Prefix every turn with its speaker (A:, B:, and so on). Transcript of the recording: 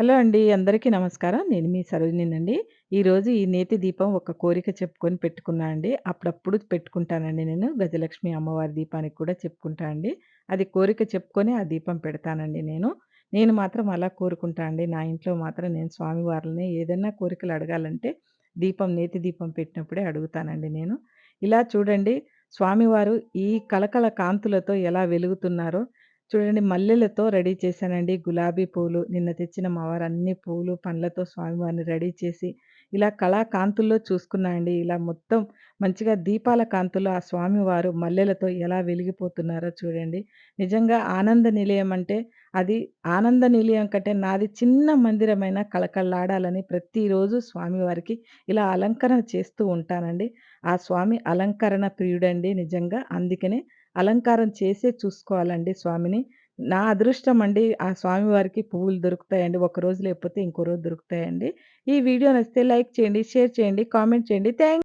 A: Hello అండి. అందరికీ నమస్కారం. నేను మీ సరోజినండి ఈరోజు ఈ నేతి దీపం ఒక కోరిక చెప్పుకొని పెట్టుకున్నా అండి. అప్పుడప్పుడు పెట్టుకుంటానండి నేను. గజలక్ష్మి అమ్మవారి దీపానికి కూడా చెప్పుకుంటా అండి. అది కోరిక చెప్పుకొని ఆ దీపం పెడతానండి నేను. నేను మాత్రం అలా కోరుకుంటా అండి. నా ఇంట్లో మాత్రం నేను స్వామివారిని ఏదైనా కోరికలు అడగాలంటే దీపం నేతి దీపం పెట్టినప్పుడే అడుగుతానండి నేను. ఇలా చూడండి స్వామివారు ఈ కలకల కాంతులతో ఎలా వెలుగుతున్నారో చూడండి మల్లెలతో రెడీ చేశానండి. గులాబీ పూలు నిన్న తెచ్చిన మావారు అన్ని పూలు, పండ్లతో స్వామివారిని రెడీ చేసి, ఇలా కళాకాంతుల్లో చూసుకున్నా అండి. ఇలా మొత్తం మంచిగా దీపాల కాంతుల్లో ఆ స్వామివారు మల్లెలతో ఎలా వెలిగిపోతున్నారో చూడండి. నిజంగా ఆనంద నిలయం అంటే అది ఆనంద నిలయం కంటే నాది చిన్న మందిరమైన కళకళలాడాలని ప్రతిరోజు స్వామివారికి ఇలా అలంకరణ చేస్తూ ఉంటానండి. ఆ స్వామి అలంకరణ ప్రియుడండి నిజంగా. అందుకనే అలంకారం చేసే చూసుకోవాలండి స్వామిని. నా అదృష్టం అండి ఆ స్వామివారికి పువ్వులు దొరుకుతాయండి. ఒక రోజు లేకపోతే ఇంకో రోజు దొరుకుతాయండి. ఈ వీడియో నచ్చితే లైక్ చేయండి, షేర్ చేయండి, కామెంట్ చేయండి. థ్యాంక్